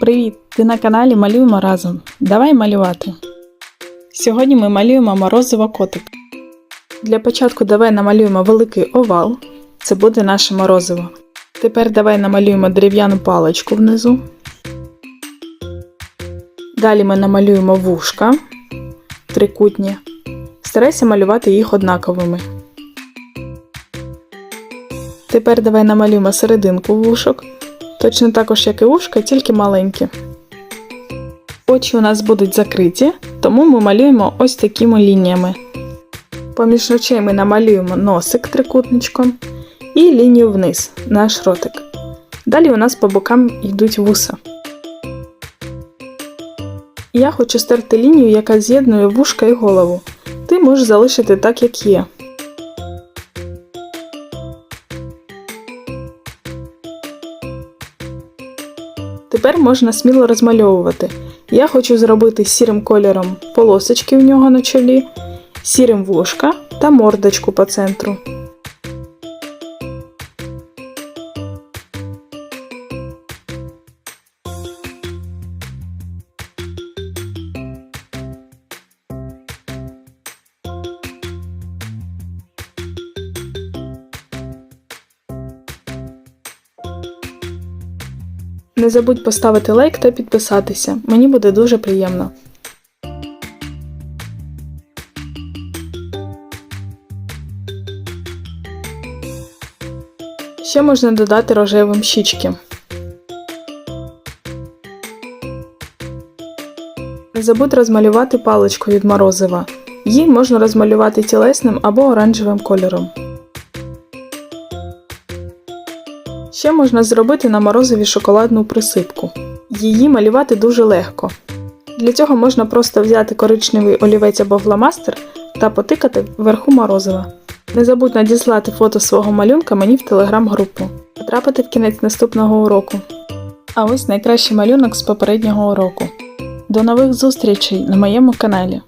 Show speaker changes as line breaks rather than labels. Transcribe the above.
Привіт! Ти на каналі Малюємо разом. Давай малювати. Сьогодні ми малюємо морозиво котик. Для початку давай намалюємо великий овал. Це буде наше морозиво. Тепер давай намалюємо дерев'яну паличку внизу. Далі ми намалюємо вушка трикутні. Старайся малювати їх однаковими. Тепер давай намалюємо серединку вушок. Точно також, як і вушка, тільки маленькі. Очі у нас будуть закриті, тому ми малюємо ось такими лініями. Поміж очей ми намалюємо носик трикутничком і лінію вниз, наш ротик. Далі у нас по бокам йдуть вуса. Я хочу стерти лінію, яка з'єднує вушка і голову. Ти можеш залишити так, як є. Тепер можна сміло розмальовувати. Я хочу зробити сірим кольором полосочки в нього на чолі, сірим вушка та мордочку по центру. Не забудь поставити лайк та підписатися. Мені буде дуже приємно. Ще можна додати рожевим щічки. Не забудь розмалювати паличку від морозива. Її можна розмалювати тілесним або оранжевим кольором. Ще можна зробити на морозиві шоколадну присипку. Її малювати дуже легко. Для цього можна просто взяти коричневий олівець або фломастер та потикати вверху морозива. Не забудь надіслати фото свого малюнка мені в телеграм-групу. Потрапити в кінець наступного уроку. А ось найкращий малюнок з попереднього уроку. До нових зустрічей на моєму каналі.